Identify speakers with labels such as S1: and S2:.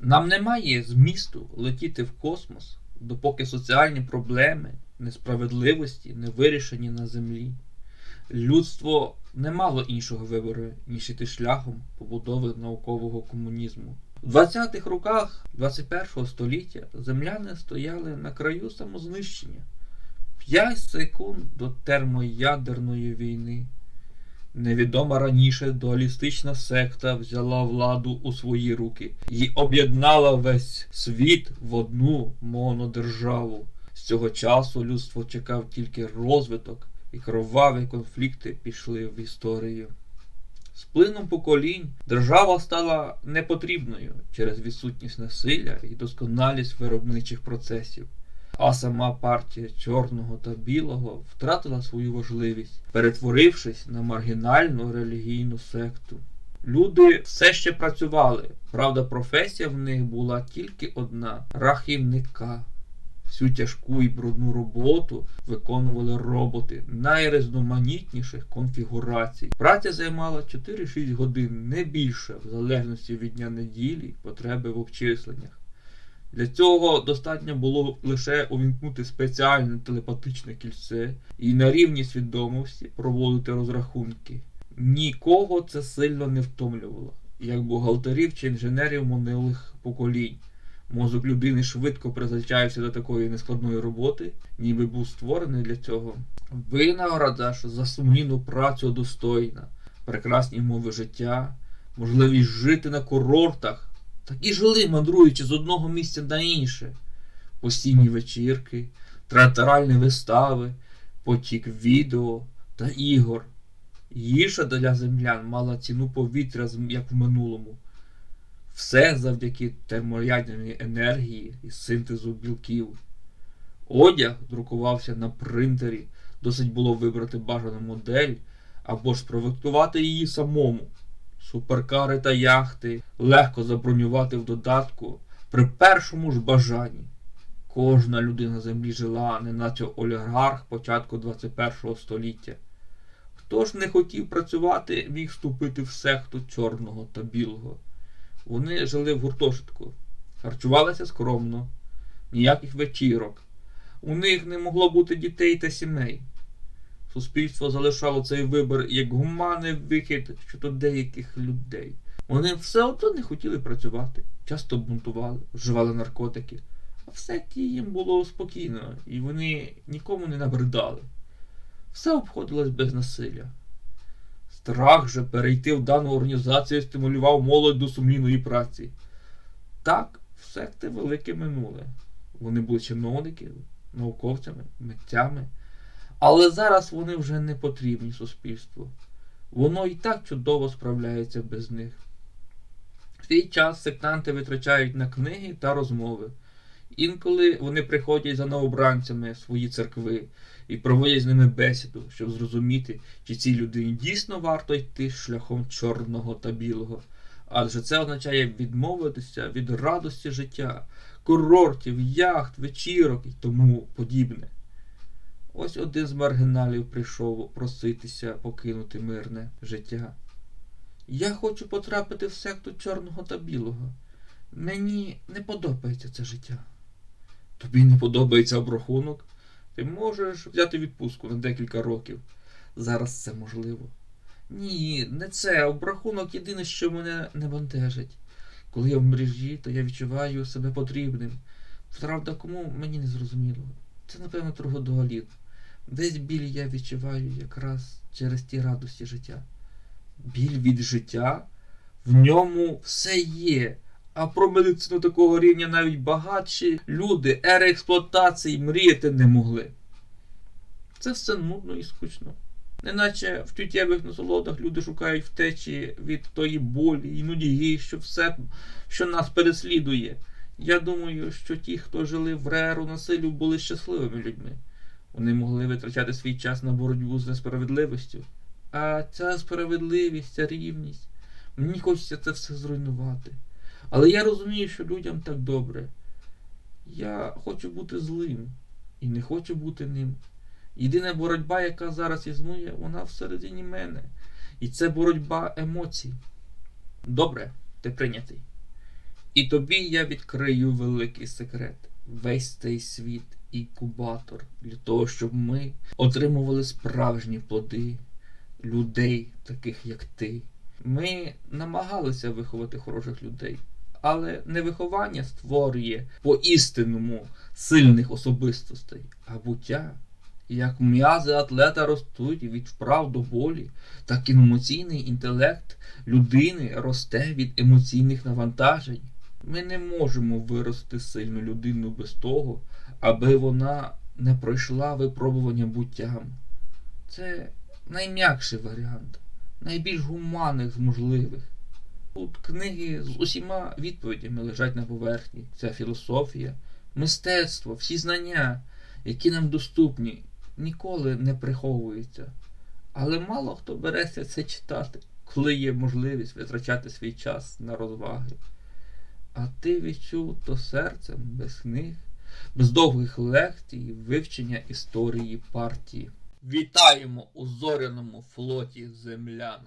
S1: Нам немає змісту летіти в космос, допоки соціальні проблеми, несправедливості не вирішені на землі. Людство не мало іншого вибору, ніж іти шляхом побудови наукового комунізму. У 20-х роках 21-го століття земляни стояли на краю самознищення. 5 секунд до термоядерної війни. Невідома раніше дуалістична секта взяла владу у свої руки і об'єднала весь світ в одну монодержаву. З цього часу людство чекав тільки розвиток, і кроваві конфлікти пішли в історію. З плином поколінь держава стала непотрібною через відсутність насилля і досконалість виробничих процесів. А сама партія чорного та білого втратила свою важливість, перетворившись на маргінальну релігійну секту. Люди все ще працювали, правда, професія в них була тільки одна рахівника. Всю тяжку і брудну роботу виконували роботи найрізноманітніших конфігурацій. Праця займала 4-6 годин, не більше, в залежності від дня неділі потреби в обчисленнях. Для цього достатньо було лише увімкнути спеціальне телепатичне кільце і на рівні свідомості проводити розрахунки. Нікого це сильно не втомлювало, як бухгалтерів чи інженерів минулих поколінь. Мозок людини швидко призвичається до такої нескладної роботи, ніби був створений для цього. Винагорода ж за сумлінну працю достойна, прекрасні умови життя, можливість жити на курортах, так і жили, мандруючи з одного місця на інше. Постійні вечірки, театральні вистави, потік відео та ігор. Їжа для землян мала ціну повітря, як в минулому. Все завдяки термоядерній енергії і синтезу білків. Одяг друкувався на принтері, досить було вибрати бажану модель або ж спроектувати її самому. Суперкари та яхти легко забронювати в додатку при першому ж бажанні. Кожна людина землі жила, неначе олігарх початку 21 століття. Хто ж не хотів працювати, міг вступити в секту чорного та білого. Вони жили в гуртожитку, харчувалися скромно, ніяких вечірок. У них не могло бути дітей та сімей. Суспільство залишало цей вибір як гуманний вихід щодо деяких людей. Вони все одно не хотіли працювати, часто бунтували, вживали наркотики. А в секті їм було спокійно, і вони нікому не набридали. Все обходилось без насилля. Страх же перейти в дану організацію стимулював молодь до сумлінної праці. Так, в секти велике минуле. Вони були чиновниками, науковцями, митцями. Але зараз вони вже не потрібні суспільству. Воно і так чудово справляється без них. Свій час сектанти витрачають на книги та розмови. Інколи вони приходять за новобранцями в свої церкви і проводять з ними бесіду, щоб зрозуміти, чи цій людині дійсно варто йти шляхом чорного та білого. Адже це означає відмовитися від радості життя, курортів, яхт, вечірок і тому подібне. Ось один з маргіналів прийшов проситися покинути мирне життя. Я хочу потрапити в секту чорного та білого. Мені не подобається це життя. Тобі не подобається обрахунок? Ти можеш взяти відпустку на декілька років. Зараз це можливо. Ні, не це. Обрахунок єдине, що мене не бентежить. Коли я в мережі, то я відчуваю себе потрібним. Правда, кому мені не зрозуміло. Це, напевно, трогодоголіт. Весь біль я відчуваю якраз через ті радості життя. Біль від життя, в ньому все є. А про медицину такого рівня навіть багатші люди ери експлуатації мріяти не могли. Це все нудно і скучно. Неначе в чуттєвих насолодах люди шукають втечі від тої болі і нудьги, що все, що нас переслідує. Я думаю, що ті, хто жили в реру насилю, були щасливими людьми. Вони могли витрачати свій час на боротьбу з несправедливістю. А ця справедливість, ця рівність, мені хочеться це все зруйнувати. Але я розумію, що людям так добре. Я хочу бути злим і не хочу бути ним. Єдина боротьба, яка зараз існує, вона всередині мене. І це боротьба емоцій. Добре, ти прийнятий. І тобі я відкрию великий секрет. Весь цей світ інкубатор для того, щоб ми отримували справжні плоди людей, таких як ти. Ми намагалися виховати хороших людей, але не виховання створює по-істинному сильних особистостей, а буття. Як м'язи атлета ростуть від вправ до болі, так і емоційний інтелект людини росте від емоційних навантажень. Ми не можемо вирости сильну людину без того, аби вона не пройшла випробування буттям. Це найм'якший варіант, найбільш гуманних з можливих. Тут книги з усіма відповідями лежать на поверхні. Ця філософія, мистецтво, всі знання, які нам доступні, ніколи не приховуються. Але мало хто береться це читати, коли є можливість витрачати свій час на розваги. А ти відчув то серцем без книг, без довгих лекцій, вивчення історії партії. Вітаємо у зоряному флоті землян!